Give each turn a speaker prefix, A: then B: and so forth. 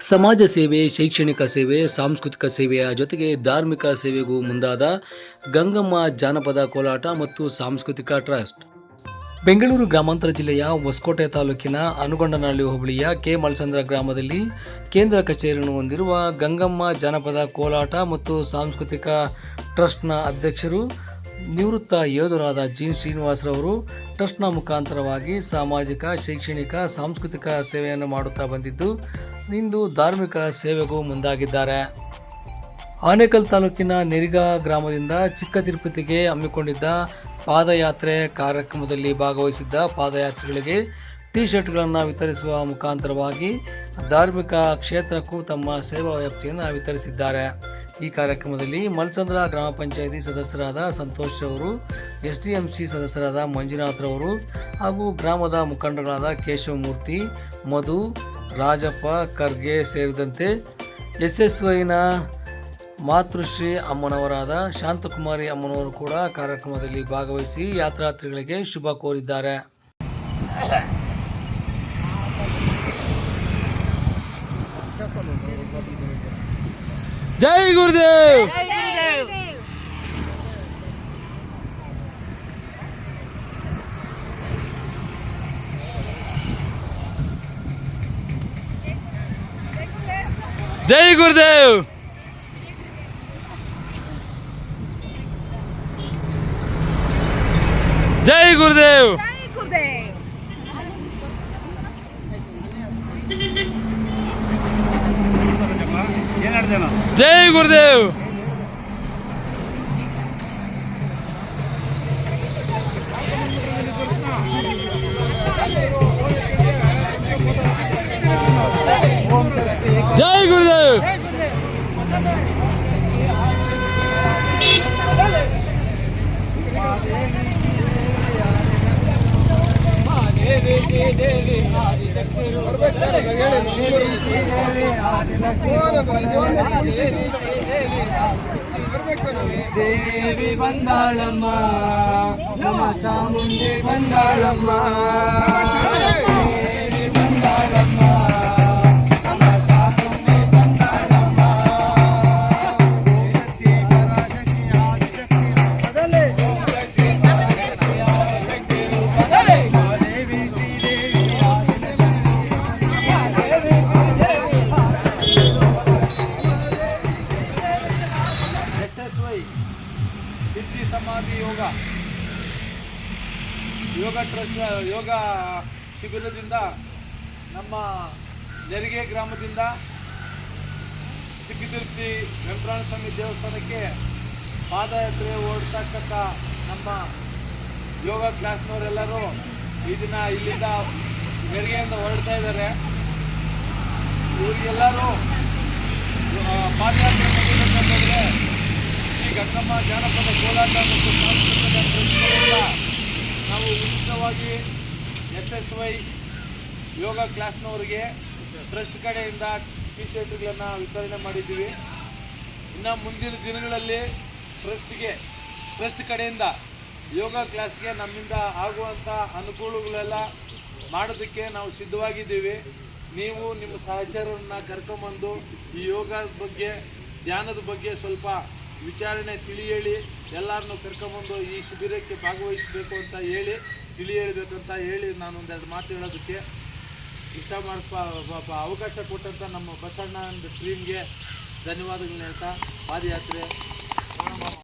A: ಸಮಾಜ ಸೇವೆ, ಶೈಕ್ಷಣಿಕ ಸೇವೆ, ಸಾಂಸ್ಕೃತಿಕ ಸೇವೆಯ ಜೊತೆಗೆ ಧಾರ್ಮಿಕ ಸೇವೆಗೂ ಮುಂದಾದ ಗಂಗಮ್ಮ ಜಾನಪದ ಕೋಲಾಟ ಮತ್ತು ಸಾಂಸ್ಕೃತಿಕ ಟ್ರಸ್ಟ್. ಬೆಂಗಳೂರು ಗ್ರಾಮಾಂತರ ಜಿಲ್ಲೆಯ ಹೊಸಕೋಟೆ ತಾಲೂಕಿನ ಅನುಗೊಂಡನಹಳ್ಳಿ ಹೋಬಳಿಯ ಕೆ. ಮಲ್ಸಂದ್ರ ಗ್ರಾಮದಲ್ಲಿ ಕೇಂದ್ರ ಕಚೇರಿಯನ್ನು ಹೊಂದಿರುವ ಗಂಗಮ್ಮ ಜಾನಪದ ಕೋಲಾಟ ಮತ್ತು ಸಾಂಸ್ಕೃತಿಕ ಟ್ರಸ್ಟ್ನ ಅಧ್ಯಕ್ಷರು ನಿವೃತ್ತ ಯೋಧರಾದ ಜಿ. ಶ್ರೀನಿವಾಸರವರು ಟ್ರಸ್ಟ್ನ ಮುಖಾಂತರವಾಗಿ ಸಾಮಾಜಿಕ, ಶೈಕ್ಷಣಿಕ, ಸಾಂಸ್ಕೃತಿಕ ಸೇವೆಯನ್ನು ಮಾಡುತ್ತಾ ಬಂದಿದ್ದು, ಇಂದು ಧಾರ್ಮಿಕ ಸೇವೆಗೂ ಮುಂದಾಗಿದ್ದಾರೆ. ಆನೇಕಲ್ ತಾಲೂಕಿನ ನಿರ್ಗಾ ಗ್ರಾಮದಿಂದ ಚಿಕ್ಕ ತಿರುಪತಿಗೆ ಹಮ್ಮಿಕೊಂಡಿದ್ದ ಪಾದಯಾತ್ರೆ ಕಾರ್ಯಕ್ರಮದಲ್ಲಿ ಭಾಗವಹಿಸಿದ್ದ ಪಾದಯಾತ್ರಿಗಳಿಗೆ ಟಿ ಶರ್ಟ್ಗಳನ್ನು ವಿತರಿಸುವ ಮುಖಾಂತರವಾಗಿ ಧಾರ್ಮಿಕ ಕ್ಷೇತ್ರಕ್ಕೂ ತಮ್ಮ ಸೇವಾ ವ್ಯಾಪ್ತಿಯನ್ನು ವಿತರಿಸಿದ್ದಾರೆ. ಈ ಕಾರ್ಯಕ್ರಮದಲ್ಲಿ ಮಲ್ಚಂದ್ರ ಗ್ರಾಮ ಪಂಚಾಯಿತಿ ಸದಸ್ಯರಾದ ಸಂತೋಷ್ ಅವರು ಎಸ್ ಡಿ ಎಂ ಸಿ ಸದಸ್ಯರಾದ ಮಂಜುನಾಥ್ ಅವರು ಹಾಗೂ ಗ್ರಾಮದ ಮುಖಂಡಗಳಾದ ಕೇಶವಮೂರ್ತಿ, ಮಧು, ರಾಜಪ್ಪ, ಖರ್ಗೆ ಸೇರಿದಂತೆ ಎಸ್ ಎಸ್ ವೈನ ಮಾತೃಶ್ರೀ ಅಮ್ಮನವರಾದ ಶಾಂತಕುಮಾರಿ ಅಮ್ಮನವರು ಕೂಡ ಕಾರ್ಯಕ್ರಮದಲ್ಲಿ ಭಾಗವಹಿಸಿ ಯಾತ್ರಾರ್ಥಿಗಳಿಗೆ ಶುಭ ಕೋರಿದ್ದಾರೆ. ಜೈ ಗುರುದೇವ್ ಜೈ ಗುರುದೇವ್ ಜೈ ಗುರುದೇವ್
B: ಜೈ
C: जय गुरुदेव जय गुरुदेव जय गुरुदेव దేవి
D: బందాళమ్మ నమ చాముండి బందాళమ్మ ಸಮಾಧಿ ಯೋಗ. ಯೋಗ ಟ್ರಸ್ಟ್, ಯೋಗ ಶಿಬಿರದಿಂದ ನಮ್ಮ ನೆರಿಗೆ ಗ್ರಾಮದಿಂದ ಚಿಕ್ಕತಿರ್ತಿ ವೆಂಕಟರಮಣ ಸ್ವಾಮಿ ದೇವಸ್ಥಾನಕ್ಕೆ ಪಾದಯಾತ್ರೆ ಓಡ್ತಕ್ಕಂಥ ನಮ್ಮ ಯೋಗ ಕ್ಲಾಸ್ನವರೆಲ್ಲರೂ ಈ ದಿನ ಇಲ್ಲಿಂದ ನೆರಿಗೆಯಿಂದ ಹೊರಡ್ತಾ ಇದ್ದಾರೆ. ಇವರಿಗೆಲ್ಲರೂ ಪಾದಯಾತ್ರೆ ಗಂಗಮ್ಮ ಜಾನಪದ ಕೋಲಾಟ ಮತ್ತು ಸಾಂಸ್ಕೃತಿಕ ನಾವು ಉಚಿತವಾಗಿ ಎಸ್ ಎಸ್ ವೈ ಯೋಗ ಕ್ಲಾಸ್ನವರಿಗೆ ಟ್ರಸ್ಟ್ ಕಡೆಯಿಂದ ಟಿ ಶರ್ಟ್ಗಳನ್ನು ವಿತರಣೆ ಮಾಡಿದ್ದೀವಿ. ಇನ್ನು ಮುಂದಿನ ದಿನಗಳಲ್ಲಿ ಟ್ರಸ್ಟ್ಗೆ, ಟ್ರಸ್ಟ್ ಕಡೆಯಿಂದ ಯೋಗ ಕ್ಲಾಸ್ಗೆ ನಮ್ಮಿಂದ ಆಗುವಂಥ ಅನುಕೂಲಗಳೆಲ್ಲ ಮಾಡೋದಕ್ಕೆ ನಾವು ಸಿದ್ಧವಾಗಿದ್ದೀವಿ. ನೀವು ನಿಮ್ಮ ಸಹಚರರನ್ನ ಕರ್ಕೊಂಬಂದು ಈ ಯೋಗದ ಬಗ್ಗೆ, ಧ್ಯಾನದ ಬಗ್ಗೆ ಸ್ವಲ್ಪ ವಿಚಾರಣೆ ತಿಳಿ ಹೇಳಿ ಎಲ್ಲರನ್ನು ಕರ್ಕೊಂಬಂದು ಈ ಶಿಬಿರಕ್ಕೆ ಭಾಗವಹಿಸಬೇಕು ಅಂತ ಹೇಳಿ ತಿಳಿ ಅಂತ ಹೇಳಿ ನಾನು ಒಂದೆರಡು ಮಾತು ಹೇಳೋದಕ್ಕೆ ಇಷ್ಟ ಮಾಡಪ್ಪ ಅವಕಾಶ ಕೊಟ್ಟಂಥ ನಮ್ಮ ಬಸಣ್ಣ ಟೀಮ್ಗೆ ಧನ್ಯವಾದಗಳನ್ನ ಹೇಳ್ತಾ ಪಾದಯಾತ್ರೆ.